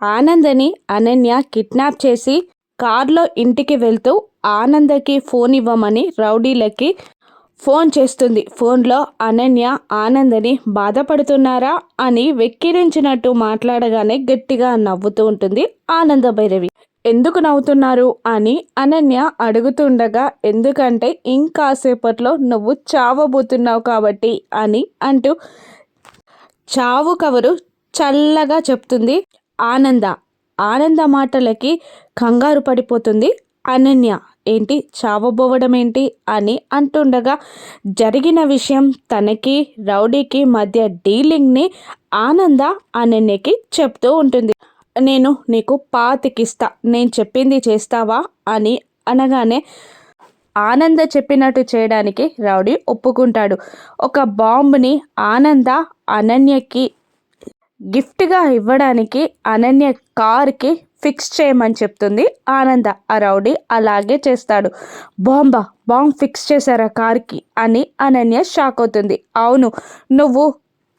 ఆనందని Ananya kidnap చేసి కార్లో ఇంటికి వెళ్తూ ఆనందకి ఫోన్ ఇవ్వమని రౌడీలకి ఫోన్ చేస్తుంది. ఫోన్లో అనన్య ఆనందని బాధపడుతున్నారా అని వెక్కిరించినట్టు మాట్లాడగానే గట్టిగా నవ్వుతూ ఉంటుంది ఆనంద భైరవి. ఎందుకు నవ్వుతున్నారు అని అనన్య అడుగుతుండగా ఎందుకంటే ఇంకాసేపట్లో నువ్వు చావబోతున్నావు కాబట్టి అని అంటూ చావు కవరు చల్లగా చెప్తుంది ఆనంద. ఆనంద మాటలకి కంగారు పడిపోతుంది. అనన్య ఏంటి చావబోవడం ఏంటి అని అంటుండగా జరిగిన విషయం తనకి రౌడీకి మధ్య డీలింగ్ని ఆనంద అనన్యకి చెప్తూ ఉంటుంది. నేను నీకు పాతికిస్తా నేను చెప్పింది చేస్తావా అని అనగానే ఆనంద చెప్పినట్టు చేయడానికి రౌడీ ఒప్పుకుంటాడు. ఒక బాంబుని ఆనంద అనన్యకి గిఫ్ట్గా ఇవ్వడానికి అనన్య కార్కి ఫిక్స్ చేయమని చెప్తుంది. ఆనంద ఆ రౌడీ అలాగే చేస్తాడు. బాంబా బాంబ్ ఫిక్స్ చేశారా కార్కి అని అనన్య షాక్ అవుతుంది. అవును నువ్వు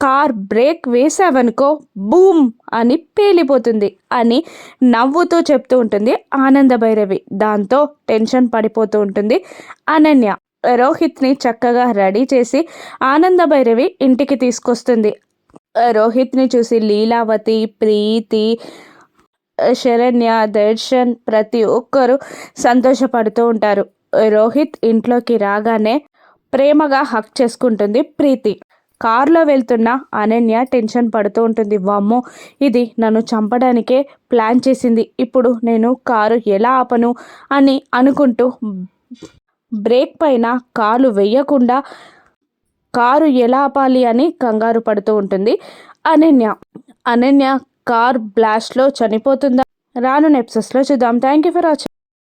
కార్ బ్రేక్ వేసావనుకో బూమ్ అని పేలిపోతుంది అని నవ్వుతూ చెప్తూ ఉంటుంది ఆనంద భైరవి. దాంతో టెన్షన్ పడిపోతూ ఉంటుంది అనన్య. రోహిత్ని చక్కగా రెడీ చేసి ఆనంద భైరవి ఇంటికి తీసుకొస్తుంది. రోహిత్ని చూసి లీలావతి ప్రీతి శరణ్య దర్శన్ ప్రతి ఒక్కరూ సంతోషపడుతూ ఉంటారు. రోహిత్ ఇంట్లోకి రాగానే ప్రేమగా హక్ చేసుకుంటుంది ప్రీతి. కారులో వెళ్తున్న అనన్య టెన్షన్ పడుతూ ఉంటుంది. వామ్మో ఇది నన్ను చంపడానికే ప్లాన్ చేసింది. ఇప్పుడు నేను కారు ఎలా ఆపను? అని అనుకుంటూ బ్రేక్ పైన కాలు వేయకుండా కారు ఎలా ఆపాలి అని కంగారు పడుతూ ఉంటుంది. అనన్య అనన్య కార్ బ్లాస్ట్లో చనిపోతుందా? రాను నెప్సెస్లో చూద్దాం. Thank you for watching